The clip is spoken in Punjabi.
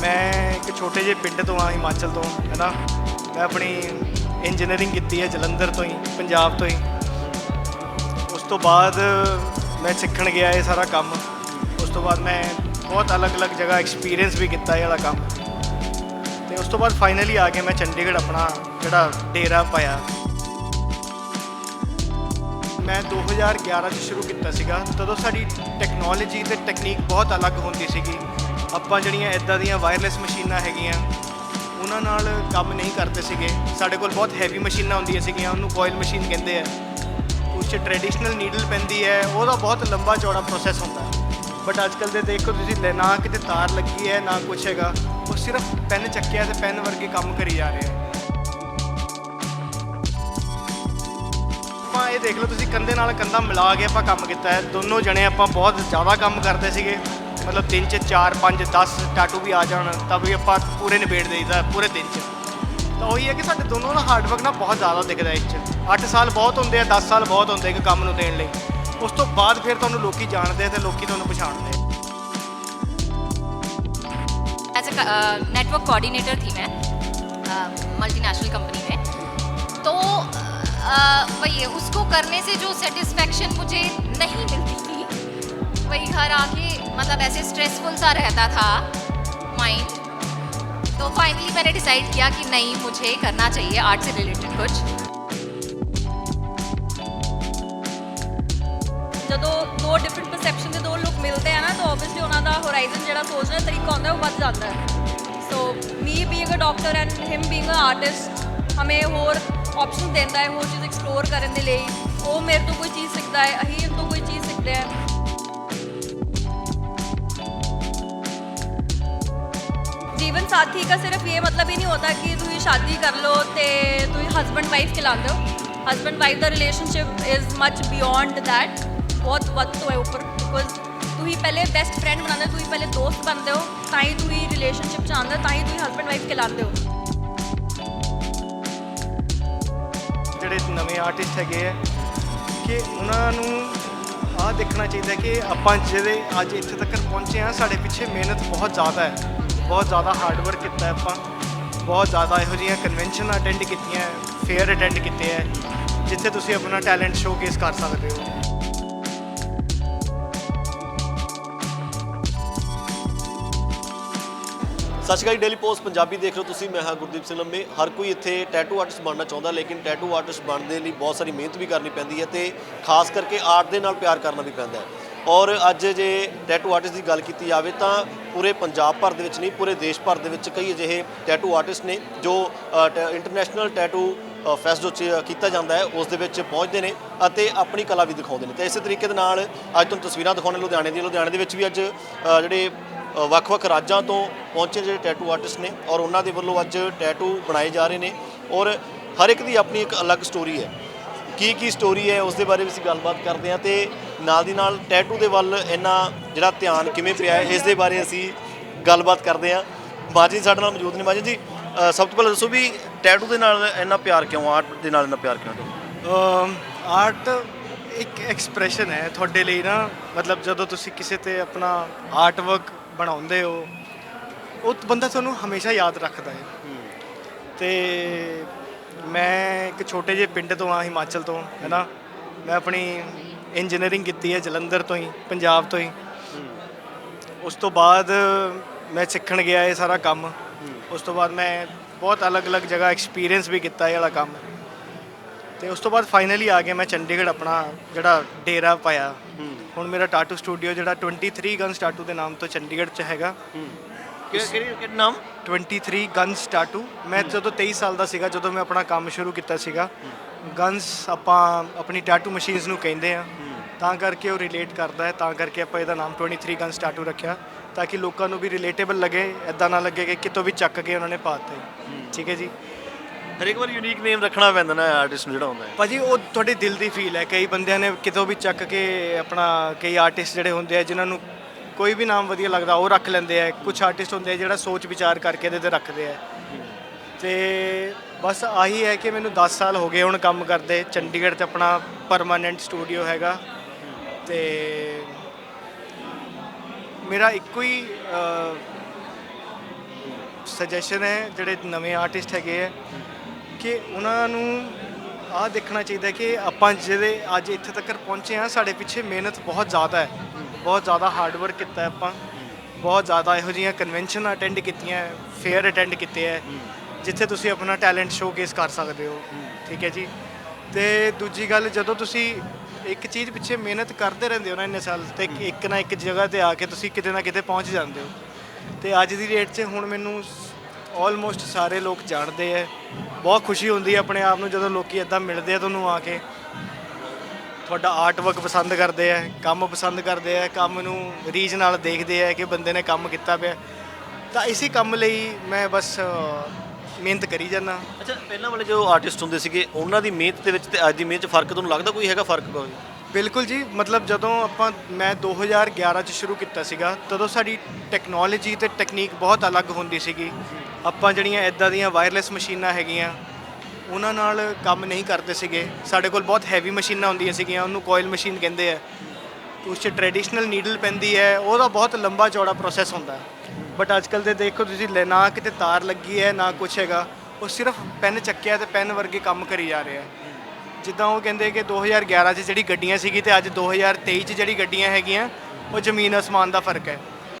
ਮੈਂ ਇੱਕ ਛੋਟੇ ਜਿਹੇ ਪਿੰਡ ਤੋਂ ਆ ਹਿਮਾਚਲ ਤੋਂ ਹੈ ਨਾ ਮੈਂ ਆਪਣੀ ਇੰਜੀਨੀਅਰਿੰਗ ਕੀਤੀ ਹੈ ਜਲੰਧਰ ਤੋਂ ਹੀ, ਪੰਜਾਬ ਤੋਂ ਹੀ। ਉਸ ਤੋਂ ਬਾਅਦ ਮੈਂ ਸਿੱਖਣ ਗਿਆ ਇਹ ਸਾਰਾ ਕੰਮ। ਉਸ ਤੋਂ ਬਾਅਦ ਮੈਂ ਬਹੁਤ ਅਲੱਗ-ਅਲੱਗ ਜਗ੍ਹਾ ਐਕਸਪੀਰੀਅੰਸ ਵੀ ਕੀਤਾ ਇਹ ਵਾਲਾ ਕੰਮ। ਤੇ ਉਸ ਤੋਂ ਬਾਅਦ ਫਾਈਨਲੀ ਆ ਕੇ ਮੈਂ ਚੰਡੀਗੜ੍ਹ ਆਪਣਾ ਜਿਹੜਾ ਡੇਰਾ ਪਾਇਆ। ਮੈਂ 2011 ਚ ਸ਼ੁਰੂ ਕੀਤਾ ਸੀਗਾ। ਤਦੋਂ ਸਾਡੀ ਟੈਕਨੋਲੋਜੀ ਤੇ ਟੈਕਨੀਕ ਬਹੁਤ ਅਲੱਗ ਹੁੰਦੀ ਸੀਗੀ। ਆਪਾਂ ਜਿਹੜੀਆਂ ਇਦਾਂ ਦੀਆਂ ਵਾਇਰਲੈਸ ਮਸ਼ੀਨਾਂ ਹੈਗੀਆਂ, ਉਹਨਾਂ ਨਾਲ ਕੰਮ ਨਹੀਂ ਕਰਦੇ ਸੀਗੇ। ਸਾਡੇ ਕੋਲ ਬਹੁਤ ਹੈਵੀ ਮਸ਼ੀਨਾਂ ਹੁੰਦੀਆਂ ਸੀਗੀਆਂ, ਉਹਨੂੰ ਕੋਇਲ ਮਸ਼ੀਨ ਕਹਿੰਦੇ ਆ। ਉਸ 'ਚ ਟ੍ਰੈਡੀਸ਼ਨਲ ਨੀਡਲ ਪੈਂਦੀ ਹੈ, ਉਹਦਾ ਬਹੁਤ ਲੰਬਾ ਚੌੜਾ ਪ੍ਰੋਸੈਸ ਹੁੰਦਾ। ਬਟ ਅੱਜ ਕੱਲ੍ਹ ਦੇ ਦੇਖੋ ਤੁਸੀਂ, ਲੈ- ਨਾ ਕਿਤੇ ਤਾਰ ਲੱਗੀ ਹੈ, ਨਾ ਕੁਛ ਹੈਗਾ। ਉਹ ਸਿਰਫ ਪੈਨ ਚੱਕਿਆ ਤੇ ਪੈਨ ਵਰਗੇ ਕੰਮ ਕਰੀ ਜਾ ਰਹੇ ਆ। ਆਪਾਂ ਇਹ ਦੇਖ ਲਓ, ਤੁਸੀਂ ਕੰਧੇ ਨਾਲ ਕੰਧਾ ਮਿਲਾ ਕੇ ਆਪਾਂ ਕੰਮ ਕੀਤਾ ਹੈ। ਦੋਨੋਂ ਜਣੇ ਆਪਾਂ ਬਹੁਤ ਜ਼ਿਆਦਾ ਕੰਮ ਕਰਦੇ ਸੀਗੇ। ਮਤਲਬ ਦਿਨ 'ਚ 4 5 10 ਟਾਟੂ ਵੀ ਆ ਜਾਣ ਤਾਂ ਵੀ ਆਪਾਂ ਪੂਰੇ ਨਿਬੇੜ ਦੇਈਦਾ ਪੂਰੇ ਦਿਨ 'ਚ ਤਾਂ ਉਹੀ ਹੈ ਕਿ ਸਾਡੇ ਦੋਨੋਂ ਦਾ ਹਾਰਡ ਵਰਕ ਨਾ ਬਹੁਤ ਜ਼ਿਆਦਾ ਦਿਖਦਾ ਇਸ 'ਚ 8 ਸਾਲ ਬਹੁਤ ਹੁੰਦੇ ਆ 10 ਸਾਲ ਬਹੁਤ ਹੁੰਦੇ ਇੱਕ ਕੰਮ ਨੂੰ ਦੇਣ ਲਈ ਉਸ ਤੋਂ ਬਾਅਦ ਫਿਰ ਤੁਹਾਨੂੰ ਲੋਕੀ ਜਾਣਦੇ ਆ ਤੇ ਲੋਕੀ ਤੁਹਾਨੂੰ ਪਛਾਣਦੇ ਆ एज अ नेटवर्क कोऑर्डिनेटर थी मैं मल्टीनेशनल कंपनी में तो uh, वही है उसको करने से जो सेटिस्फेक्शन मुझे नहीं मिलती थी वही घर आके मतलब ऐसे स्ट्रेसफुल सा रहता था माइंड तो फाइनली मैंने डिसाइड किया कि नहीं मुझे करना चाहिए आर्ट से रिलेटेड कुछ ਜਦੋਂ ਦੋ ਡਿਫਰੈਂਟ ਪਰਸੈਪਸ਼ਨ ਦੇ ਦੋ ਲੋਕ ਮਿਲਦੇ ਆ ਨਾ ਤਾਂ ਆਬਵੀਅਸਲੀ ਉਹਨਾਂ ਦਾ ਹੋਰਾਈਜ਼ਨ ਜਿਹੜਾ ਸੋਚਣ ਦਾ ਤਰੀਕਾ ਹੁੰਦਾ ਹੈ, ਉਹ ਵੱਧ ਜਾਂਦਾ ਹੈ so me being a doctor and him being a artist ਹਮੇ ਹੋਰ ਆਪਸ਼ਨ ਦਿੰਦਾ ਹੈ ਹੋਰ ਚੀਜ਼ ਐਕਸਪਲੋਰ ਕਰਨ ਦੇ ਲਈ ਉਹ ਮੇਰੇ ਤੋਂ ਕੋਈ ਚੀਜ਼ ਸਿੱਖਦਾ ਹੈ ਅਸੀਂ ਉਹ ਤੋਂ ਕੋਈ ਚੀਜ਼ ਸਿੱਖਦੇ ਆ ਜੀਵਨ ਸਾਥੀ ਦਾ ਸਿਰਫ ਇਹ ਮਤਲਬ ਹੀ ਨਹੀਂ ਹੁੰਦਾ ਕਿ ਤੁਸੀਂ ਸ਼ਾਦੀ ਕਰ ਲਓ ਤੇ ਤੁਸੀਂ ਹਸਬੰਡ ਵਾਈਫ ਖਿਲਾਉਂਦੇ ਹੋ husband wife the relationship is much beyond that ਬਹੁਤ ਵੱਧ ਤੋਂ ਹੈ ਉੱਪਰ ਬਿਕੋਜ਼ ਤੁਸੀਂ ਪਹਿਲੇ ਬੈਸਟ ਫਰੈਂਡ ਬਣਾਉਂਦੇ ਹੋ ਤੁਸੀਂ ਪਹਿਲੇ ਦੋਸਤ ਬਣਦੇ ਹੋ ਤਾਂ ਹੀ ਤੁਸੀਂ ਰਿਲੇਸ਼ਨਸ਼ਿਪ ਚ ਆਉਂਦੇ ਹੋ ਤਾਂ ਹੀ ਤੁਸੀਂ ਹਸਬੰਡ ਵਾਈਫ ਖਿਲਾਉਂਦੇ ਹੋ ਜਿਹੜੇ ਨਵੇਂ ਆਰਟਿਸਟ ਹੈਗੇ ਆ, ਕਿ ਉਹਨਾਂ ਨੂੰ ਆਹ ਦੇਖਣਾ ਚਾਹੀਦਾ ਕਿ ਆਪਾਂ ਜਿਹੜੇ ਅੱਜ ਇੱਥੇ ਤੱਕ ਪਹੁੰਚੇ ਆ, ਸਾਡੇ ਪਿੱਛੇ ਮਿਹਨਤ ਬਹੁਤ ਜ਼ਿਆਦਾ ਹੈ। ਬਹੁਤ ਜ਼ਿਆਦਾ ਹਾਰਡ ਵਰਕ ਕੀਤਾ ਹੈ ਆਪਾਂ। ਬਹੁਤ ਜ਼ਿਆਦਾ ਇਹੋ ਜਿਹੀਆਂ ਕਨਵੈਨਸ਼ਨ ਅਟੈਂਡ ਕੀਤੀਆਂ ਫੇਅਰ ਅਟੈਂਡ ਕੀਤੇ ਹੈ, ਜਿੱਥੇ ਤੁਸੀਂ ਆਪਣਾ ਟੈਲੈਂਟ ਸ਼ੋਕੇਸ ਕਰ ਸਕਦੇ ਹੋ। ਸਤਿ ਸ਼੍ਰੀ ਅਕਾਲ ਡੇਲੀ ਪੋਸਟ ਪੰਜਾਬੀ ਦੇਖ ਰਹੇ ਹੋ ਤੁਸੀਂ, ਮੈਂ ਹਾਂ ਗੁਰਦੀਪ ਸਿੰਘ ਲੰਮੇ। ਹਰ ਕੋਈ ਇੱਥੇ ਟੈਟੂ ਆਰਟਿਸਟ ਬਣਨਾ ਚਾਹੁੰਦਾ, ਲੇਕਿਨ ਟੈਟੂ ਆਰਟਿਸਟ ਬਣਨ ਦੇ ਲਈ ਬਹੁਤ ਸਾਰੀ ਮਿਹਨਤ ਵੀ ਕਰਨੀ ਪੈਂਦੀ ਹੈ ਤੇ ਖਾਸ ਕਰਕੇ ਆਰਟ ਦੇ ਨਾਲ ਪਿਆਰ ਕਰਨਾ ਵੀ ਪੈਂਦਾ ਹੈ। ਔਰ ਅੱਜ ਜੇ ਟੈਟੂ ਆਰਟਿਸਟ ਦੀ ਗੱਲ ਕੀਤੀ ਜਾਵੇ ਤਾਂ ਪੂਰੇ ਪੰਜਾਬ ਭਰ ਦੇ ਵਿੱਚ ਨਹੀਂ, ਪੂਰੇ ਦੇਸ਼ ਭਰ ਦੇ ਵਿੱਚ ਕਈ ਅਜਿਹੇ ਟੈਟੂ ਆਰਟਿਸਟ ਨੇ ਜੋ ਇੰਟਰਨੈਸ਼ਨਲ ਟੈਟੂ ਫੈਸਟ ਜੋ ਚ- ਕੀਤਾ ਜਾਂਦਾ ਹੈ, ਉਸ ਦੇ ਵਿੱਚ ਪਹੁੰਚਦੇ ਨੇ ਅਤੇ ਆਪਣੀ ਕਲਾ ਵੀ ਦਿਖਾਉਂਦੇ ਨੇ। ਤੇ ਇਸੇ ਤਰੀਕੇ ਦੇ ਨਾਲ ਅੱਜ ਤੁਹਾਨੂੰ ਤਸਵੀਰਾਂ ਦਿਖਾਉਣੇ ਲੁਧਿਆਣੇ ਦੀਆਂ। ਲੁਧਿਆਣੇ ਦੇ ਵਿੱਚ ਵੀ ਅੱਜ ਜਿਹੜੇ ਵੱਖ-ਵੱਖ ਰਾਜਾਂ ਤੋਂ ਪਹੁੰਚੇ ਜਿਹੜੇ ਟੈਟੂ ਆਰਟਿਸਟ ਨੇ ਔਰ ਉਹਨਾਂ ਦੇ ਵੱਲੋਂ ਅੱਜ ਟੈਟੂ ਬਣਾਏ ਜਾ ਰਹੇ ਨੇ ਔਰ ਹਰ ਇੱਕ ਦੀ ਆਪਣੀ ਇੱਕ ਅਲੱਗ ਸਟੋਰੀ ਹੈ। ਕੀ ਕੀ ਸਟੋਰੀ ਹੈ, ਉਸ ਦੇ ਬਾਰੇ ਵੀ ਅਸੀਂ ਗੱਲਬਾਤ ਕਰਦੇ ਹਾਂ ਤੇ ਨਾਲ ਦੀ ਨਾਲ ਟੈਟੂ ਦੇ ਵੱਲ ਇੰਨਾ ਜਿਹੜਾ ਧਿਆਨ ਕਿਵੇਂ ਪਿਆ ਹੈ ਇਸ ਦੇ ਬਾਰੇ ਅਸੀਂ ਗੱਲਬਾਤ ਕਰਦੇ ਹਾਂ। ਮਾਜੀ ਸਾਡੇ ਨਾਲ ਮੌਜੂਦ ਨੇ। ਮਾਜੀ ਜੀ ਅ, ਸਭ ਤੋਂ ਪਹਿਲਾਂ ਦੱਸੋ ਵੀ ਟੈਟੂ ਦੇ ਨਾਲ ਇੰਨਾ ਪਿਆਰ ਕਿਉਂ ਆਰਟ ਦੇ ਨਾਲ ਇੰਨਾ ਪਿਆਰ ਕਿਉਂ ਆਰਟ ਇੱਕ ਐਕਸਪ੍ਰੈਸ਼ਨ ਹੈ ਤੁਹਾਡੇ ਲਈ ਨਾ। ਮਤਲਬ ਜਦੋਂ ਤੁਸੀਂ ਕਿਸੇ ਤੇ ਆਪਣਾ ਆਰਟ ਵਰਕ ਬਣਾਉਂਦੇ ਹੋ ਉਹ ਬੰਦਾ ਤੁਹਾਨੂੰ ਹਮੇਸ਼ਾ ਯਾਦ ਰੱਖਦਾ ਹੈ। ਤੇ ਮੈਂ ਇੱਕ ਛੋਟੇ ਜਿਹੇ ਪਿੰਡ ਤੋਂ ਆ ਹਿਮਾਚਲ ਤੋਂ ਹੈ ਨਾ। ਮੈਂ ਆਪਣੀ ਇੰਜੀਨੀਅਰਿੰਗ ਕੀਤੀ ਹੈ ਜਲੰਧਰ ਤੋਂ ਹੀ ਪੰਜਾਬ ਤੋਂ ਹੀ। ਉਸ ਤੋਂ ਬਾਅਦ ਮੈਂ ਸਿੱਖਣ ਗਿਆ ਇਹ ਸਾਰਾ ਕੰਮ। ਉਸ ਤੋਂ ਬਾਅਦ ਮੈਂ ਬਹੁਤ ਅਲੱਗ-ਅਲੱਗ ਜਗ੍ਹਾ ਐਕਸਪੀਰੀਅੰਸ ਵੀ ਕੀਤਾ ਇਹ ਵਾਲਾ ਕੰਮ। ਤੇ ਉਸ ਤੋਂ ਬਾਅਦ ਫਾਈਨਲੀ ਆ ਕੇ ਮੈਂ ਚੰਡੀਗੜ੍ਹ ਆਪਣਾ ਜਿਹੜਾ ਡੇਰਾ ਪਾਇਆ। ਹੁਣ ਮੇਰਾ ਟਾਟੂ ਸਟੂਡੀਓ ਜਿਹੜਾ 23 ਗਨਸ ਟਾਟੂ ਦੇ ਨਾਮ ਤੋਂ ਚੰਡੀਗੜ੍ਹ 'ਚ ਹੈਗਾ। ਕਿਹੜੀ ਨਾਮ? 23 ਗਨਸ ਟਾਟੂ ਮੈਂ ਜਦੋਂ 23 ਸਾਲ ਦਾ ਸੀਗਾ ਜਦੋਂ ਮੈਂ ਆਪਣਾ ਕੰਮ ਸ਼ੁਰੂ ਕੀਤਾ ਸੀਗਾ ਗਨਸ ਆਪਾਂ ਆਪਣੀ ਟਾਟੂ ਮਸ਼ੀਨਸ ਨੂੰ ਕਹਿੰਦੇ ਆ। ਤਾਂ ਕਰਕੇ ਉਹ ਰਿਲੇਟ ਕਰਦਾ ਹੈ ਤਾਂ ਕਰਕੇ ਆਪਾਂ ਇਹਦਾ ਨਾਮ 23 ਗਨਸ ਟਾਟੂ ਰੱਖਿਆ ਤਾਂ ਕਿ ਲੋਕਾਂ ਨੂੰ ਵੀ ਰਿਲੇਟੇਬਲ ਲੱਗੇ ਐਦਾਂ ਨਾ ਲੱਗੇ ਕਿ ਕਿਤੋਂ ਵੀ ਚੱਕ ਕੇ ਉਹਨਾਂ ਨੇ ਪਾਤਾ ਠੀਕ ਹੈ ਜੀ? ਹਰ ਇੱਕ ਵਾਰ ਯੂਨੀਕ ਨੇਮ ਰੱਖਣਾ ਪੈਂਦਾ ਨਾ ਆਰਟਿਸਟ ਨੂੰ ਜਿਹੜਾ ਹੁੰਦਾ ਹੈ। ਭਾਜੀ ਉਹ ਤੁਹਾਡੇ ਦਿਲ ਦੀ ਫੀਲ ਹੈ। ਕਈ ਬੰਦਿਆਂ ਨੇ ਕਿਤੋਂ ਵੀ ਚੱਕ ਕੇ ਆਪਣਾ ਕਈ ਆਰਟਿਸਟ ਜਿਹੜੇ ਹੁੰਦੇ ਆ ਜਿਨ੍ਹਾਂ ਨੂੰ ਕੋਈ ਵੀ ਨਾਮ ਵਧੀਆ ਲੱਗਦਾ, ਉਹ ਰੱਖ ਲੈਂਦੇ ਆ। ਕੁਝ ਆਰਟਿਸਟ ਹੁੰਦੇ ਆ ਜਿਹੜਾ ਸੋਚ ਵਿਚਾਰ ਕਰਕੇ ਇਹਦੇ ਤੇ ਰੱਖਦੇ ਆ। ਤੇ ਬਸ ਆਹੀ ਹੈ ਕਿ ਮੈਨੂੰ 10 ਸਾਲ ਹੋ ਗਏ ਹੁਣ ਕੰਮ ਕਰਦੇ। ਚੰਡੀਗੜ੍ਹ 'ਚ ਆਪਣਾ ਪਰਮਾਨੈਂਟ ਸਟੂਡੀਓ ਹੈਗਾ। ਤੇ ਮੇਰਾ ਇੱਕੋ ਹੀ ਸੁਜੈਸ਼ਨ ਹੈ ਜਿਹੜੇ ਨਵੇਂ ਆਰਟਿਸਟ ਹੈਗੇ ਆ ਕਿ ਉਹਨਾਂ ਨੂੰ ਆਹ ਦੇਖਣਾ ਚਾਹੀਦਾ ਕਿ ਆਪਾਂ ਜਿਹੜੇ ਅੱਜ ਇੱਥੇ ਤੱਕ ਪਹੁੰਚੇ ਆ ਸਾਡੇ ਪਿੱਛੇ ਮਿਹਨਤ ਬਹੁਤ ਜ਼ਿਆਦਾ ਹੈ। ਬਹੁਤ ਜ਼ਿਆਦਾ ਹਾਰਡ ਵਰਕ ਕੀਤਾ ਹੈ ਆਪਾਂ। ਬਹੁਤ ਜ਼ਿਆਦਾ ਇਹੋ ਜਿਹੀਆਂ ਕਨਵੈਨਸ਼ਨ ਅਟੈਂਡ ਕੀਤੀਆਂ ਫੇਅਰ ਅਟੈਂਡ ਕੀਤੇ ਹੈ। ਜਿੱਥੇ ਤੁਸੀਂ ਆਪਣਾ ਟੈਲੈਂਟ ਸ਼ੋਕੇਸ ਕਰ ਸਕਦੇ ਹੋ। ਠੀਕ ਹੈ ਜੀ। ਤੇ ਦੂਜੀ ਗੱਲ ਜਦੋਂ ਤੁਸੀਂ ਇੱਕ ਚੀਜ਼ ਪਿੱਛੇ ਮਿਹਨਤ ਕਰਦੇ ਰਹਿੰਦੇ ਹੋ ਨਾ ਇੰਨੇ ਸਾਲ ਤੇ ਇੱਕ ਨਾ ਇੱਕ ਜਗ੍ਹਾ ਤੇ ਆ ਕੇ ਤੁਸੀਂ ਕਿਤੇ ਨਾ ਕਿਤੇ ਪਹੁੰਚ ਜਾਂਦੇ ਹੋ। ਤੇ ਅੱਜ ਦੀ ਡੇਟ 'ਚ ਹੁਣ ਮੈਨੂੰ ਆਲਮੋਸਟ ਸਾਰੇ ਲੋਕ ਜਾਣਦੇ ਆ। ਬਹੁਤ ਖੁਸ਼ੀ ਹੁੰਦੀ ਹੈ ਆਪਣੇ ਆਪ ਨੂੰ ਜਦੋਂ ਲੋਕੀ ਇਦਾਂ ਮਿਲਦੇ ਆ ਤੁਹਾਨੂੰ ਆ ਕੇ। ਤੁਹਾਡਾ ਆਰਟ ਵਰਕ ਪਸੰਦ ਕਰਦੇ ਆ ਕੰਮ ਪਸੰਦ ਕਰਦੇ ਆ ਕੰਮ ਨੂੰ ਰੀਝ ਨਾਲ ਦੇਖਦੇ ਆ ਕਿ ਬੰਦੇ ਨੇ ਕੰਮ ਕੀਤਾ ਪਿਆ। ਤਾਂ ਇਸੇ ਕੰਮ ਲਈ ਮੈਂ ਬਸ ਮਿਹਨਤ ਕਰੀ ਜਾਂਦਾ। ਅੱਛਾ ਪਹਿਲਾਂ ਵਾਲੇ ਜੋ ਆਰਟਿਸਟ ਹੁੰਦੇ ਸੀਗੇ ਉਹਨਾਂ ਦੀ ਮਿਹਨਤ ਦੇ ਵਿੱਚ ਤੇ ਅੱਜ ਦੀ ਮਿਹਨਤ 'ਚ ਫ਼ਰਕ ਤੁਹਾਨੂੰ ਲੱਗਦਾ ਕੋਈ ਹੈਗਾ ਫ਼ਰਕ ਕੋਈ? ਬਿਲਕੁਲ ਜੀ ਮਤਲਬ ਜਦੋਂ ਆਪਾਂ ਮੈਂ 2011 ਚ ਸ਼ੁਰੂ ਕੀਤਾ ਸੀਗਾ ਤਦੋਂ ਸਾਡੀ ਟੈਕਨੋਲੋਜੀ ਤੇ ਟੈਕਨੀਕ ਬਹੁਤ ਅਲੱਗ ਹੁੰਦੀ ਸੀਗੀ। ਆਪਾਂ ਜਿਹੜੀਆਂ ਇਦਾਂ ਦੀਆਂ ਵਾਇਰਲੈਸ ਮਸ਼ੀਨਾਂ ਹੈਗੀਆਂ ਉਹਨਾਂ ਨਾਲ ਕੰਮ ਨਹੀਂ ਕਰਦੇ ਸੀਗੇ। ਸਾਡੇ ਕੋਲ ਬਹੁਤ ਹੈਵੀ ਮਸ਼ੀਨਾਂ ਹੁੰਦੀਆਂ ਸੀਗੀਆਂ, ਉਹਨੂੰ ਕੋਇਲ ਮਸ਼ੀਨ ਕਹਿੰਦੇ ਆ। ਉਸ 'ਚ ਟ੍ਰੈਡੀਸ਼ਨਲ ਨੀਡਲ ਪੈਂਦੀ ਹੈ, ਉਹਦਾ ਬਹੁਤ ਲੰਬਾ ਚੌੜਾ ਪ੍ਰੋਸੈਸ ਹੁੰਦਾ ਬਟ ਅੱਜ ਕੱਲ ਦੇ ਦੇਖੋ ਤੁਸੀਂ, ਲੈ- ਨਾ ਕਿਤੇ ਤਾਰ ਲੱਗੀ ਹੈ, ਨਾ ਕੁਛ ਹੈਗਾ, ਉਹ ਸਿਰਫ ਪੈਨ ਚੱਕਿਆ ਤੇ ਪੈਨ ਵਰਗੇ ਕੰਮ ਕਰੀ ਜਾ ਰਿਹਾ ਜਿੱਦਾਂ ਉਹ ਕਹਿੰਦੇ ਕਿ 2011 'ਚ ਜਿਹੜੀ ਗੱਡੀਆਂ ਸੀਗੀ ਤੇ ਅੱਜ 2023 'ਚ ਜਿਹੜੀ ਗੱਡੀਆਂ ਹੈਗੀਆਂ, ਉਹ ਜ਼ਮੀਨ ਅਸਮਾਨ ਦਾ ਫ਼ਰਕ ਹੈ।